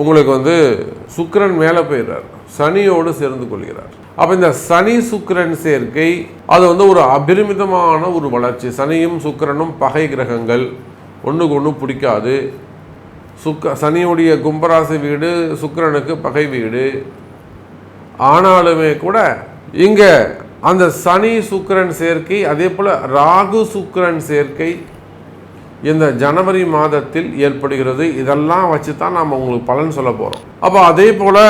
உங்களுக்கு வந்து சுக்கரன் மேலே போயிடுறார். சனியோடு சேர்ந்து கொள்கிறார். அப்போ இந்த சனி சுக்கிரன் சேர்க்கை அது வந்து ஒரு அபரிமிதமான ஒரு வளர்ச்சி. சனியும் சுக்கிரனும் பகை கிரகங்கள். ஒன்றுக்கு ஒன்று பிடிக்காது. சுக்க சனியுடைய கும்பராசி வீடு சுக்கிரனுக்கு பகை வீடு. ஆனாலுமே கூட இங்கே அந்த சனி சுக்கிரன் சேர்க்கை அதே போல் ராகு சுக்கிரன் சேர்க்கை இந்த ஜனவரி மாதத்தில் ஏற்படுகிறது. இதெல்லாம் வச்சு தான் நாம் உங்களுக்கு பலன் சொல்ல போகிறோம் அப்போ அதே போல்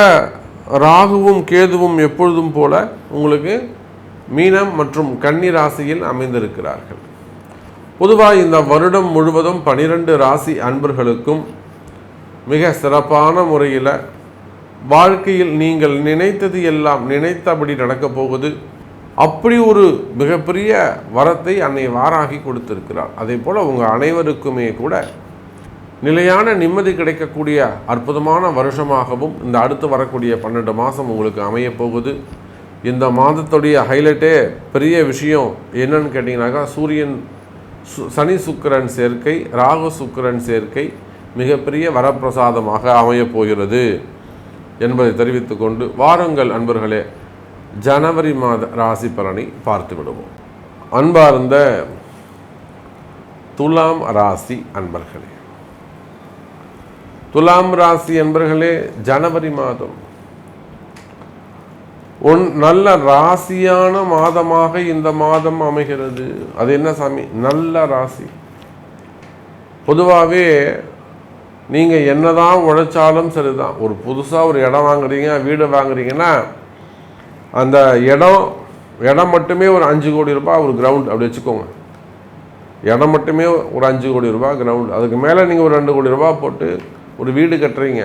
ராகுவும் கேதுவும் எப்பொழுதும் போல உங்களுக்கு மீனம் மற்றும் கன்னி ராசியில் அமைந்திருக்கிறார்கள். பொதுவாக இந்த வருடம் முழுவதும் பனிரெண்டு ராசி அன்பர்களுக்கும் மிக சிறப்பான முறையில் வாழ்க்கையில் நீங்கள் நினைத்தது எல்லாம் நினைத்தபடி நடக்கப் போகுது. அப்படி ஒரு மிகப்பெரிய வரத்தை அன்னை வாராகி கொடுத்திருக்கிறார் அதே போல் உங்கள் அனைவருக்குமே கூட நிலையான நிம்மதி கிடைக்கக்கூடிய அற்புதமான வருஷமாகவும் இந்த அடுத்து வரக்கூடிய பன்னெண்டு மாதம் உங்களுக்கு அமையப்போகுது இந்த மாதத்துடைய ஹைலைட்டே பெரிய விஷயம் என்னன்னு கேட்டிங்கனாக்கா சூரியன் சு- சனி சுக்கிரன் சேர்க்கை ராகு சுக்கிரன் சேர்க்கை மிகப்பெரிய வரப்பிரசாதமாக அமையப் போகிறது என்பதை தெரிவித்துக்கொண்டு வாருங்கள் அன்பர்களே. ஜனவரி மாத ராசி பலனை பார்த்து விடுவோம். அன்பார்ந்த துலாம் ராசி அன்பர்களே துலாம் ராசி அன்பர்களே ஜனவரி மாதம் ஒன் நல்ல ராசியான மாதமாக இந்த மாதம் அமைகிறது. அது என்ன சாமி? நல்ல ராசி. பொதுவாகவே நீங்கள் என்னதான் உழைச்சாலும் சரிதான். ஒரு புதுசாக ஒரு இடம் வாங்குறீங்க வீடு வாங்குறீங்கன்னா அந்த இடம் இடம் மட்டுமே ஒரு அஞ்சு கோடி ரூபாய் ஒரு கிரவுண்ட் அப்படி வச்சுக்கோங்க. இடம் மட்டுமே ஒரு அஞ்சு கோடி ரூபாய் கிரவுண்ட் அதுக்கு மேலே நீங்கள் ஒரு ரெண்டு கோடி ரூபாய் போட்டு ஒரு வீடு கட்டுறீங்க.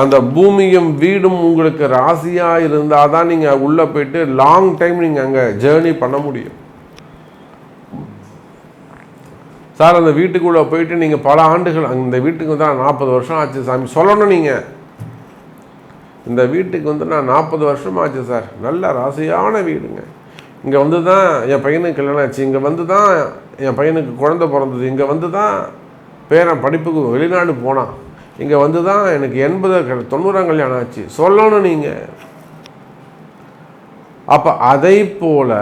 அந்த பூமியும் வீடும் உங்களுக்கு ராசியாக இருந்தால் தான் நீங்கள் உள்ளே போயிட்டு லாங் டைம் நீங்கள் அங்கே ஜேர்னி பண்ண முடியும். சார் அந்த வீட்டுக்குள்ளே போயிட்டு நீங்கள் பல ஆண்டுகள் அந்த வீட்டுக்கு தான் நாற்பது வருஷம் ஆச்சு சாமி. சொல்லணும் நீங்கள் இந்த வீட்டுக்கு வந்து நான் நாற்பது வருஷம் ஆச்சு சார். நல்ல ராசியான வீடுங்க. இங்கே வந்து தான் என் பையனுக்கு கல்யாணம் ஆச்சு. இங்கே வந்து தான் என் பையனுக்கு குழந்தை பிறந்தது. இங்கே வந்து தான் பேரன் படிப்புக்கு வெளிநாடு போனான். இங்கே வந்து தான் எனக்கு எண்பது க- தொண்ணூறாம் கல்யாணம் ஆச்சு. சொல்லணும் நீங்கள் அப்போ அதை போல்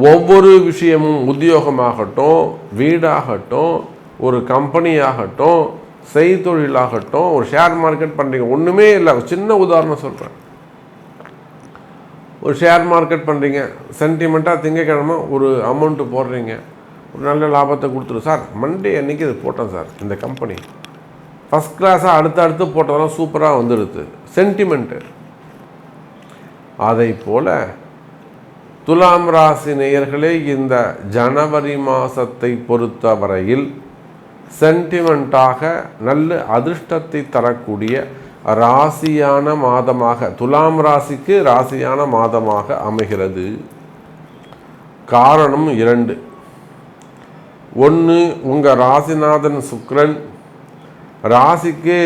ஒவ்வொரு விஷயமும் உத்தியோகமாகட்டும் வீடாகட்டும் ஒரு கம்பெனியாகட்டும் செய்தொழிலாகட்டும் ஒரு ஷேர் மார்க்கெட் பண்ணுறீங்க ஒன்றுமே இல்லை. ஒரு சின்ன உதாரணம் சொல்கிறேன் ஒரு ஷேர் மார்க்கெட் பண்ணுறீங்க சென்டிமெண்ட்டாக திங்கக்கிழமை ஒரு அமௌண்ட்டு போடுறீங்க. ஒரு நல்ல லாபத்தை கொடுத்துரு சார் மண்டே அன்னைக்கு இது போட்டேன் சார் இந்த கம்பெனி ஃபஸ்ட் கிளாஸாக அடுத்து அடுத்து போட்டதெல்லாம் சூப்பராக வந்துடுது சென்டிமெண்ட்டு அதை போல் துலாம் ராசி நேயர்களே இந்த ஜனவரி மாதத்தை பொறுத்தவரையில் சென்டிமெண்ட்டாக நல்ல அதிர்ஷ்டத்தை தரக்கூடிய ராசியான மாதமாக துலாம் ராசிக்கு ராசியான மாதமாக அமைகிறது. காரணம் இரண்டு. ஒன்று உங்கள் ராசிநாதன் சுக்ரன். ராசிக்கு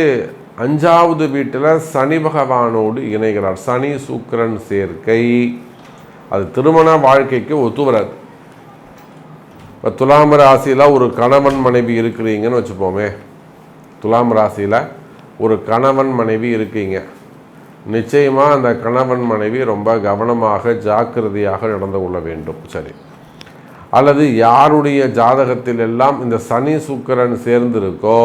அஞ்சாவது வீட்டில் சனி பகவானோடு இணைகிறார். சனி சுக்ரன் சேர்க்கை. அது திருமண வாழ்க்கைக்கு ஒத்து வராது. இப்போ துலாம் ராசியில் ஒரு கணவன் மனைவி இருக்கிறீங்கன்னு வச்சுப்போமே. துலாம் ராசியில் ஒரு கணவன் மனைவி இருக்கீங்க. நிச்சயமாக அந்த கணவன் மனைவி ரொம்ப கவனமாக ஜாக்கிரதையாக நடந்து கொள்ள வேண்டும். சரி. அல்லது யாருடைய ஜாதகத்தில் எல்லாம் இந்த சனி சுக்கரன் சேர்ந்திருக்கோ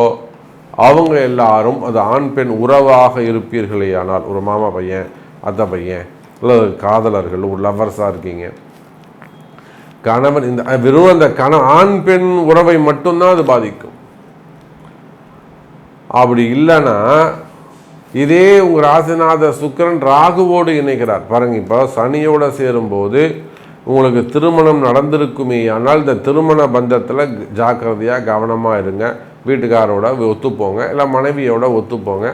அவங்க எல்லாரும் அது ஆண் பெண் உறவாக இருப்பீர்களே ஆனால் ஒரு மாமா பையன் அத்தை பையன் அல்லது காதலர்கள் ஒரு லவ்வர்ஸாக இருக்கீங்க. கணவன் இந்த வெறும் அந்த கண ஆண் பெண் உறவை மட்டும்தான் அது பாதிக்கும். அப்படி இல்லைன்னா இதே உங்கள் ராசிநாத சுக்கிரன் ராகுவோடு இணைக்கிறார் பாருங்க இப்போ சனியோட சேரும்போது உங்களுக்கு திருமணம் நடந்திருக்குமே ஆனால் இந்த திருமண பந்தத்தில் ஜாக்கிரதையாக கவனமாக இருங்க. வீட்டுக்காரோட ஒத்துப்போங்க இல்லை மனைவியோட ஒத்துப்போங்க.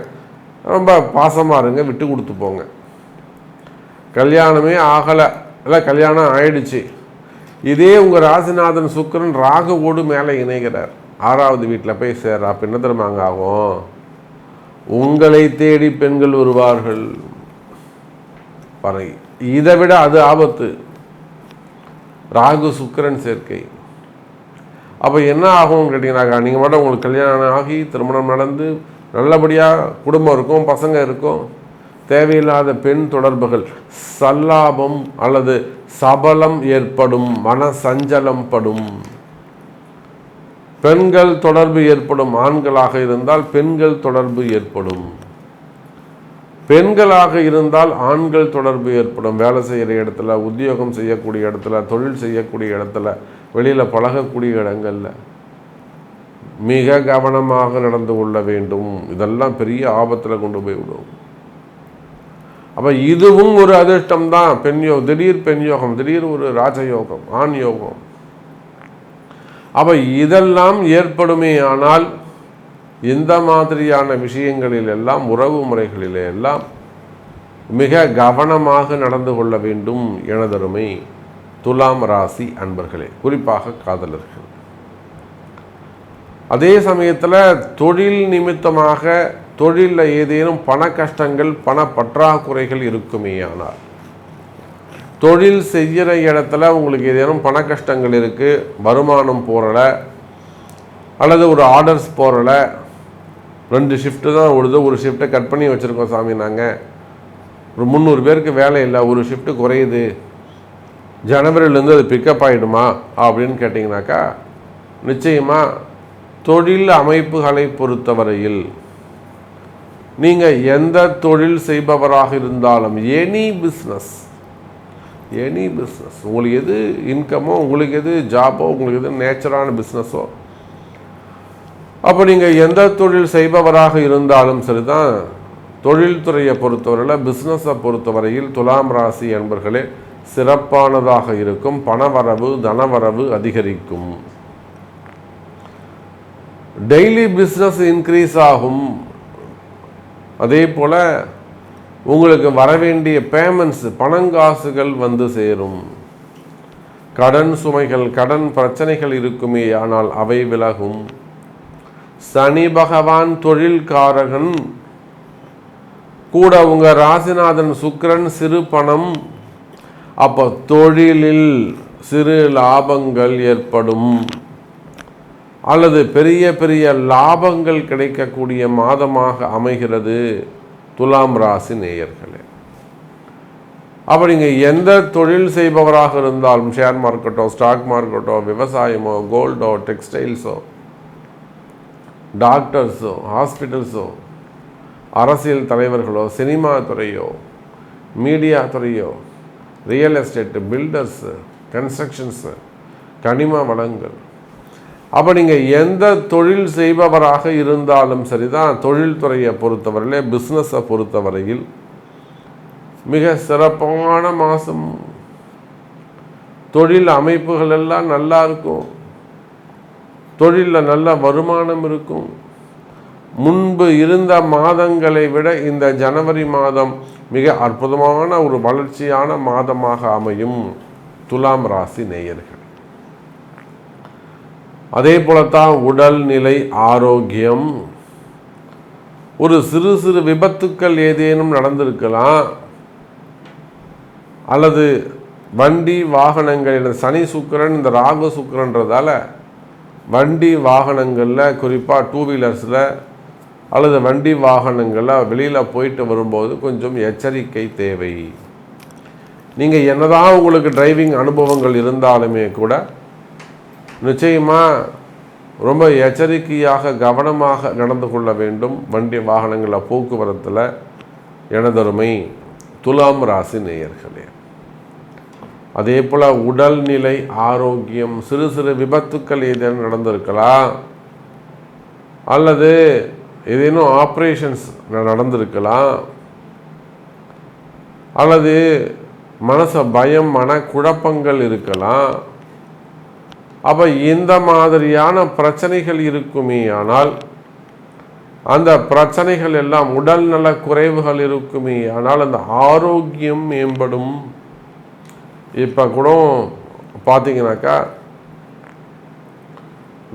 ரொம்ப பாசமாக இருங்க விட்டு கொடுத்து போங்க. கல்யாணமே ஆகலை இல்லை கல்யாணம் ஆயிடுச்சு. இதே உங்கள் ராசிநாதன் சுக்கிரன் ராகுவோடு மேலே இணைகிறார். ஆறாவது வீட்டில் போய் சேர் அப்போ என்ன அங்கே ஆகும்? உங்களை தேடி பெண்கள் வருவார்கள். பறை இதை விட அது ஆபத்து. ராகு சுக்கிரன் சேர்க்கை. அப்போ என்ன ஆகும்னு கேட்டிங்கனாக்கா நீங்கள் மட்டும் உங்களுக்கு கல்யாணம் ஆகி திருமணம் நடந்து நல்லபடியாக குடும்பம் இருக்கும் பசங்க இருக்கும். தேவையில்லாத பெண் தொடர்புகள் சல்லாபம் அல்லது சபலம் ஏற்படும் மன சஞ்சலம் படும். பெண்கள் தொடர்பு ஏற்படும் ஆண்களாக இருந்தால் பெண்கள் தொடர்பு ஏற்படும். பெண்களாக இருந்தால் ஆண்கள் தொடர்பு ஏற்படும். வேலை செய்கிற இடத்துல உத்தியோகம் செய்யக்கூடிய இடத்துல தொழில் செய்யக்கூடிய இடத்துல வெளியில் பழகக்கூடிய இடங்கள்ல மிக கவனமாக நடந்து கொள்ள வேண்டும். இதெல்லாம் பெரிய ஆபத்தில் கொண்டு போய் விடும். அப்போ இதுவும் ஒரு அதிர்ஷ்டம் தான் பெண் யோகம் திடீர் பெண் யோகம் திடீர் ஒரு ராஜயோகம் ஆண் யோகம். அப்போ இதெல்லாம் ஏற்படுமே ஆனால் இந்த மாதிரியான விஷயங்களில் எல்லாம் உறவு முறைகளிலே எல்லாம் மிக கவனமாக நடந்து கொள்ள வேண்டும் எனதருமை துலாம் ராசி அன்பர்களே. குறிப்பாக காதலர்கள். அதே சமயத்தில் தொழில் நிமித்தமாக தொழிலில் ஏதேனும் பண கஷ்டங்கள் பண பற்றாக்குறைகள் இருக்குமேயானால் தொழில் செய்கிற இடத்துல உங்களுக்கு ஏதேனும் பண கஷ்டங்கள் இருக்குது வருமானம் போகிறல அல்லது ஒரு ஆர்டர்ஸ் போகிறல ரெண்டு ஷிஃப்ட்டு தான் ஓடுது ஒரு ஷிஃப்ட்டை கட் பண்ணி வச்சுருக்கோம் சாமி நாங்கள் ஒரு முந்நூறு பேருக்கு வேலை இல்லை ஒரு ஷிஃப்ட்டு குறையுது. ஜனவரிலேருந்து அது பிக்கப் ஆகிடுமா அப்படின்னு கேட்டிங்கனாக்கா நிச்சயமாக தொழில் அமைப்புகளை பொறுத்தவரையில் நீங்கள் எந்த தொழில் செய்பவராக இருந்தாலும் எனி பிஸ்னஸ் எனி பிஸ்னஸ் உங்களுக்கு எது இன்கமோ உங்களுக்கு எது ஜாபோ உங்களுக்கு எது நேச்சரான பிஸ்னஸோ அப்போ நீங்கள் எந்த தொழில் செய்பவராக இருந்தாலும் சரிதான். தொழில்துறையை பொறுத்தவரையில் பிஸ்னஸை பொறுத்தவரையில் துலாம் ராசி என்பர்களே சிறப்பானதாக இருக்கும். பணவரவு தனவரவு அதிகரிக்கும். டெய்லி பிஸ்னஸ் இன்க்ரீஸ் ஆகும். அதே போல் உங்களுக்கு வரவேண்டிய பேமெண்ட்ஸ் பணங்காசுகள் வந்து சேரும். கடன் சுமைகள் கடன் பிரச்சனைகள் இருக்குமே ஆனால் அவை விலகும். சனி பகவான் தொழில்காரகன் கூட உங்கள் ராசிநாதன் சுக்கரன் சிறு பணம். அப்போ தொழிலில் சிறு லாபங்கள் ஏற்படும். அல்லது பெரிய பெரிய லாபங்கள் கிடைக்கக்கூடிய மாதமாக அமைகிறது துலாம் ராசி நேயர்களே. அப்போ நீங்கள் எந்த தொழில் செய்பவராக இருந்தாலும் ஷேர் மார்க்கெட்டோ ஸ்டாக் மார்க்கெட்டோ விவசாயமோ கோல்டோ டெக்ஸ்டைல்ஸோ டாக்டர்ஸோ ஹாஸ்பிட்டல்ஸோ அரசியல் தலைவர்களோ சினிமா துறையோ மீடியா துறையோ ரியல் எஸ்டேட்டு பில்டர்ஸு கன்ஸ்ட்ரக்ஷன்ஸு கனிம வளங்கள் அப்போ நீங்கள் எந்த தொழில் செய்பவராக இருந்தாலும் சரிதான். தொழில்துறையை பொறுத்தவரையிலே பிஸ்னஸை பொறுத்தவரையில் மிக சிறப்பான மாதம் தொழில் அமைப்புகள் எல்லாம் நல்லா இருக்கும். தொழிலில் நல்ல வருமானம் இருக்கும். முன்பு இருந்த மாதங்களை விட இந்த ஜனவரி மாதம் மிக அற்புதமான ஒரு வளர்ச்சியான மாதமாக அமையும். துலாம் ராசி நேயர்கள். அதே போலத்தான் உடல்நிலை ஆரோக்கியம். ஒரு சிறு சிறு விபத்துக்கள் ஏதேனும் நடந்திருக்கலாம். அல்லது வண்டி வாகனங்கள் சனி சுக்கிரன் இந்த ராகு சுக்கிரன்றதால வண்டி வாகனங்களில் குறிப்பாக டூ வீலர்ஸில் அல்லது வண்டி வாகனங்களில் வெளியில் போயிட்டு வரும்போது கொஞ்சம் எச்சரிக்கை தேவை. நீங்கள் என்னதான் உங்களுக்கு டிரைவிங் அனுபவங்கள் இருந்தாலுமே கூட நிச்சயமாக ரொம்ப எச்சரிக்கையாக கவனமாக நடந்து கொள்ள வேண்டும். வண்டி வாகனங்களில் போக்குவரத்தில் எனதருமை துலாம் ராசி நேயர்களே. அதே போல் உடல்நிலை ஆரோக்கியம் சிறு சிறு விபத்துக்கள் ஏதேனும் நடந்திருக்கலாம் அல்லது ஏதேனும் ஆப்ரேஷன்ஸ் நடந்திருக்கலாம் அல்லது மனச பயம் மன குழப்பங்கள் இருக்கலாம் அப்போ இந்த மாதிரியான பிரச்சனைகள் இருக்குமே ஆனால் அந்த பிரச்சனைகள் எல்லாம் உடல் நல குறைவுகள் இருக்குமே ஆனால் அந்த ஆரோக்கியம் மேம்படும். இப்போ கூட பார்த்தீங்கன்னாக்கா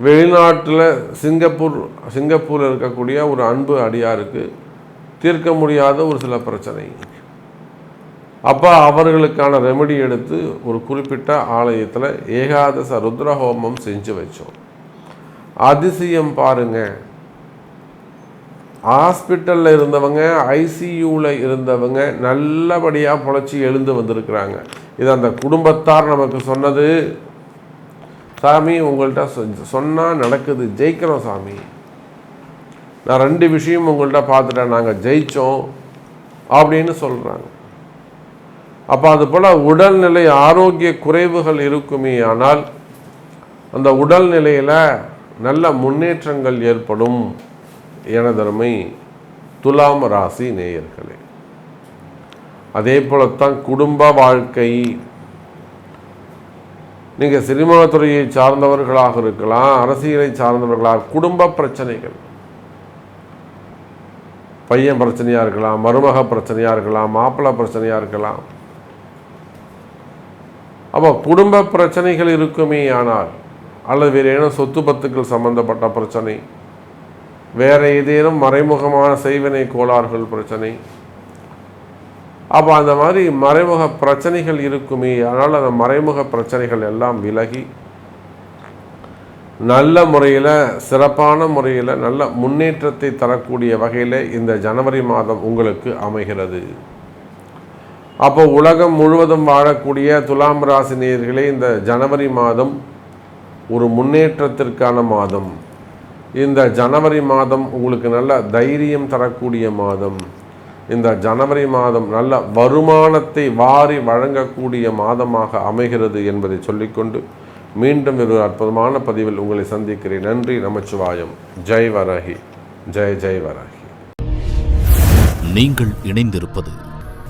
வெளிநாட்டில் சிங்கப்பூர் சிங்கப்பூரில் இருக்கக்கூடிய ஒரு அன்பு அடியாருக்கு தீர்க்க முடியாத ஒரு சில பிரச்சனை. அப்போ அவர்களுக்கான ரெமெடி எடுத்து ஒரு குறிப்பிட்ட ஆலயத்தில் ஏகாதச ருத்ர ஹோமம் செஞ்சு வச்சோம். அதிசயம் பாருங்க. ஹாஸ்பிட்டலில் இருந்தவங்க ஐசியூவில் இருந்தவங்க நல்லபடியாக பொழைச்சி எழுந்து வந்திருக்கிறாங்க. இது அந்த குடும்பத்தார் நமக்கு சொன்னது. சாமி உங்கள்கிட்ட சொன்னால் நடக்குது. ஜெயிக்கிறோம் சாமி. நான் ரெண்டு விஷயம் உங்கள்கிட்ட பார்த்துட்டேன். நாங்கள் ஜெயித்தோம் அப்படின்னு சொல்கிறாங்க அப்போ அது போல் உடல்நிலை ஆரோக்கிய குறைவுகள் இருக்குமே ஆனால் அந்த உடல்நிலையில் நல்ல முன்னேற்றங்கள் ஏற்படும் எனதருமை துலாம் ராசி நேயர்களே. அதே போலத்தான் குடும்ப வாழ்க்கை. நீங்கள் சினிமா துறையை சார்ந்தவர்களாக இருக்கலாம் அரசியலை சார்ந்தவர்களாக குடும்ப பிரச்சனைகள். பையன் பிரச்சனையாக இருக்கலாம் மருமக பிரச்சனையாக இருக்கலாம் மாப்பிள்ளை பிரச்சனையாக இருக்கலாம். அப்போ குடும்ப பிரச்சனைகள் இருக்குமே ஆனால் அல்லது வேறு ஏதேனும் சொத்து பத்துக்கள் சம்பந்தப்பட்ட பிரச்சனை வேற ஏதேனும் மறைமுகமான செய்வினை கோளாறுகள் பிரச்சனை அப்போ அந்த மாதிரி மறைமுக பிரச்சனைகள் இருக்குமே அதனால் அந்த மறைமுக பிரச்சனைகள் எல்லாம் விலகி நல்ல முறையில் சிறப்பான முறையில் நல்ல முன்னேற்றத்தை தரக்கூடிய வகையில் இந்த ஜனவரி மாதம் உங்களுக்கு அமைகிறது. அப்போ உலகம் முழுவதும் வாழக்கூடிய துலாம் ராசி இந்த ஜனவரி மாதம் ஒரு முன்னேற்றத்திற்கான மாதம். இந்த ஜனவரி மாதம் உங்களுக்கு நல்ல தைரியம் தரக்கூடிய மாதம். இந்த ஜனவரி மாதம் நல்ல வருமானத்தை வாரி வழங்கக்கூடிய மாதமாக அமைகிறது என்பதை சொல்லிக்கொண்டு மீண்டும் ஒரு அற்புதமான பதிவில் உங்களை சந்திக்கிறேன். நன்றி நமச்சிவாயம். ஜெய் வரஹி ஜெய் ஜெய் வரஹி நீங்கள் இணைந்திருப்பது